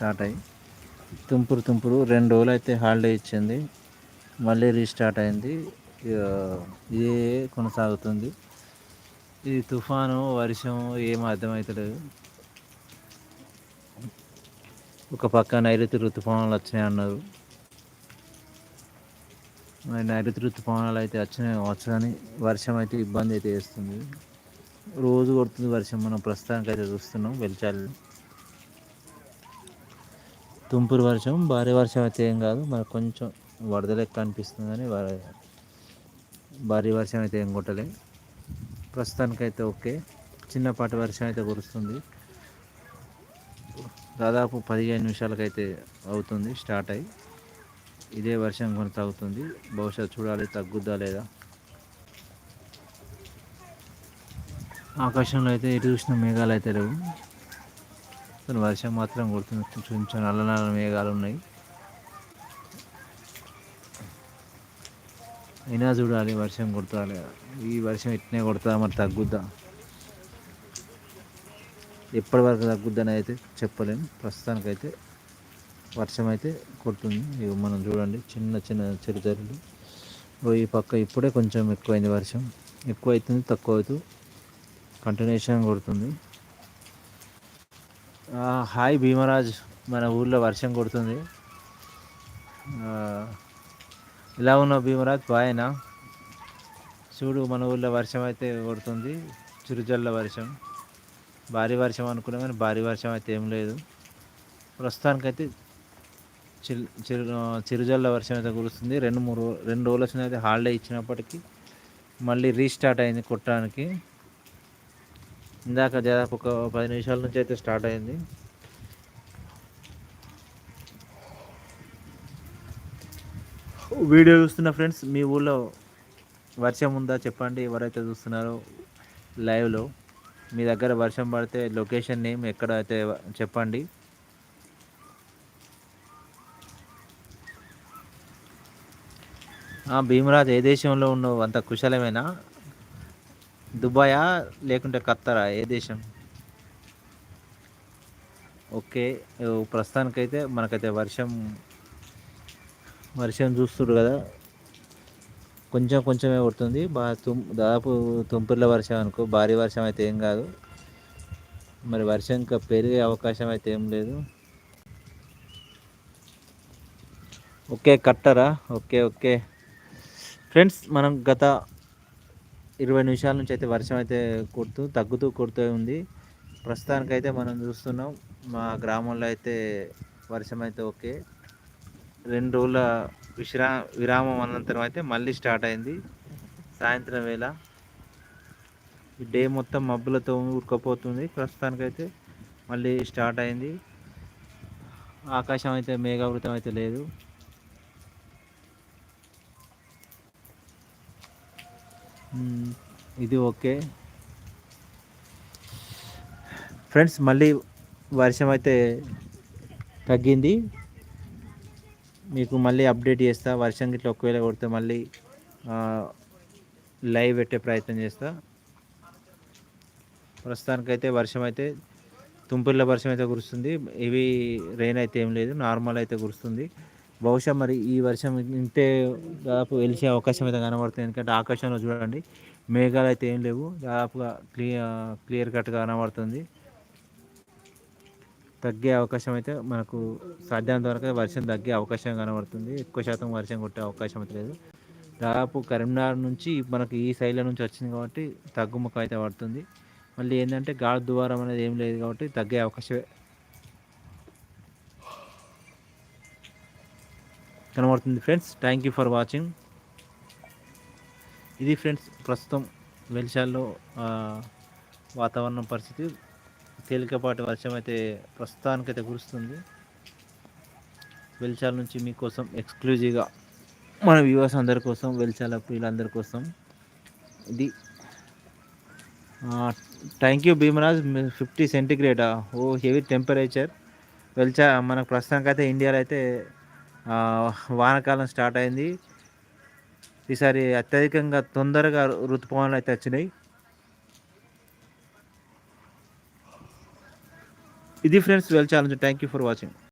Start అయ్యి తుంపురు తుంపురు రెండు రోజులు అయితే హాలిడే ఇచ్చింది. మళ్ళీ రీస్టార్ట్ అయింది. ఇక ఇదే కొనసాగుతుంది. ఈ తుఫాను వర్షం ఏం అర్థమవుతలేదు ఒక పక్క నైరుతి ఋతుపవనాలు వచ్చినాయి అన్నారు. మరి నైరుతి ఋతుపవనాలు అయితే వచ్చినాయి వచ్చు కానీ వర్షం అయితే ఇబ్బంది అయితే వేస్తుంది. రోజు కొడుతుంది వర్షం. మనం ప్రస్తుతానికి అయితే చూస్తున్నాం వెలిచాలి తుంపురు వర్షం భారీ వర్షం అయితే ఏం కాదు. మనకు కొంచెం వరద లెక్క అనిపిస్తుంది కానీ భారీ వర్షం అయితే ఏం కొట్టలే. ప్రస్తుతానికైతే ఓకే. చిన్నపాటి వర్షం అయితే కురుస్తుంది. దాదాపు పదిహేను నిమిషాలకైతే అవుతుంది స్టార్ట్ అయ్యి. ఇదే వర్షం కొనసాగుతుంది. బహుశా చూడాలి తగ్గుద్దా లేదా? ఆకాశంలో అయితే ఎటు చూసిన మేఘాలు అయితే లేవు. కానీ వర్షం మాత్రం కొడుతుంది కొంచెం నల్ల నల్ల మేఘాలు ఉన్నాయి. అయినా చూడాలి వర్షం కొడతా లేదా ఈ వర్షం ఇట్నే కొడతా మరి తగ్గుద్దా? ఎప్పటి వరకు తగ్గుద్దని అయితే చెప్పలేము ప్రస్తుతానికైతే వర్షం అయితే కొడుతుంది. ఇక మనం చూడండి చిన్న చిన్న చిరుజల్లులు ఈ పక్క ఇప్పుడే కొంచెం ఎక్కువైంది వర్షం. ఎక్కువ అవుతుంది తక్కువ అవుతూ కంటిన్యూషన్ కొడుతుంది. హాయ్ భీమరాజ్. మన ఊర్లో వర్షం కొడుతుంది. ఇలా ఎలా ఉన్నావు భీమరాజ్? బాయేనా? చూడు మన ఊళ్ళో వర్షం అయితే కొడుతుంది. చిరుజల్ల వర్షం. భారీ వర్షం అనుకున్నాం కానీ భారీ వర్షం అయితే ఏం లేదు. ప్రస్తుతానికైతే చిరు చిరు చిరుజల్ల వర్షం అయితే కురుస్తుంది. రెండు మూడు రెండు రోజుల వచ్చిన అయితే హాలిడే ఇచ్చినప్పటికీ మళ్ళీ రీస్టార్ట్ అయింది కొట్టడానికి. ఇందాక దాదాపు ఒక పది నిమిషాల నుంచి అయితే స్టార్ట్ అయింది. వీడియో చూస్తున్న ఫ్రెండ్స్ మీ ఊళ్ళో వర్షం ఉందా చెప్పండి. ఎవరైతే చూస్తున్నారో లైవ్లో మీ దగ్గర వర్షం పడితే లొకేషన్ నేమ్ ఎక్కడ అయితే చెప్పండి. భీమరాజ్ ఏ దేశంలో ఉన్నావు? అంత కుశలమేనా? దుబాయా లేకుంటే ఖత్తరా? ఏ దేశం? ఓకే ప్రస్తుతానికైతే మనకైతే వర్షం వర్షం చూస్తుడు కదా. కొంచెం కొంచెమే పడుతుంది బాగా తుం దాదాపు తుంపుర్ల వర్షం అనుకో భారీ వర్షం అయితే ఏం కాదు. మరి వర్షం ఇంకా పెరిగే అవకాశం అయితే ఏం లేదు. ఓకే కట్టరా ఓకే ఓకే. ఫ్రెండ్స్ మనం గత ఇరవై నిమిషాల నుంచి అయితే వర్షం అయితే కొడుతూ తగ్గుతూ కొడుతూ ఉంది. ప్రస్తుతానికైతే మనం చూస్తున్నాం మా గ్రామంలో అయితే వర్షం అయితే ఓకే. రెండు రోజుల విశ్రా విరామం అనంతరం అయితే మళ్ళీ స్టార్ట్ అయింది. సాయంత్రం వేళ ఈ డే మొత్తం మబ్బులతో ఉడకపోతుంది ప్రస్తుతానికైతే మళ్ళీ స్టార్ట్ అయింది. ఆకాశం అయితే మేఘావృతం అయితే లేదు. ఇది ఓకే. ఫ్రెండ్స్ మళ్ళీ వర్షం అయితే తగ్గింది. మీకు మళ్ళీ అప్డేట్ చేస్తా. వర్షం గిట్ల ఒకవేళ కొడితే మళ్ళీ లైవ్ పెట్టే ప్రయత్నం చేస్తా. ప్రస్తుతానికైతే వర్షం అయితే తుంపిళ్ళ వర్షం అయితే కురుస్తుంది. ఇవి రెయిన్ అయితే ఏం లేదు. నార్మల్ అయితే కురుస్తుంది. బహుశా మరి ఈ వర్షం ఇంతే దాదాపు వెలిసే అవకాశం అయితే కనబడుతుంది. ఎందుకంటే ఆకాశంలో చూడండి మేఘాలు అయితే ఏం లేవు. దాదాపుగా క్లియర్ క్లియర్ కట్గా కనబడుతుంది. తగ్గే అవకాశం అయితే మనకు సాధ్యం వరకు వర్షం తగ్గే అవకాశం కనబడుతుంది. ఎక్కువ శాతం వర్షం కొట్టే అవకాశం అయితే లేదు. దాదాపు కరీంనగర్ నుంచి మనకు ఈ సైడ్ల నుంచి వచ్చింది కాబట్టి తగ్గుముఖ అయితే పడుతుంది. మళ్ళీ ఏంటంటే గాలి ద్వారం అనేది ఏం లేదు కాబట్టి తగ్గే అవకాశమే కనబడుతుంది friends. Thank you for watching ఇది ఫ్రెండ్స్ ప్రస్తుతం వెలిశాల్లో వాతావరణం పరిస్థితి తేలికపాటి వర్షం అయితే ప్రస్తుతానికైతే కురుస్తుంది. వెలిచాల నుంచి మీకోసం ఎక్స్క్లూజివ్గా మన వ్యూవర్స్ అందరి కోసం వెలిచాల ప్రియులందరి కోసం ఇది. Thank you Bhimraj. ఫిఫ్టీ సెంటిగ్రేడా ఓ హెవీ టెంపరేచర్ వెలిచా మనకు ప్రస్తుతానికైతే ఇండియాలో అయితే వానాకాలం స్టార్ట్ అయింది. ఈసారి అత్యధికంగా తొందరగా ఋతుపవనాలు అయితే వచ్చినాయి. ఇది friends well challenge. Thank you for watching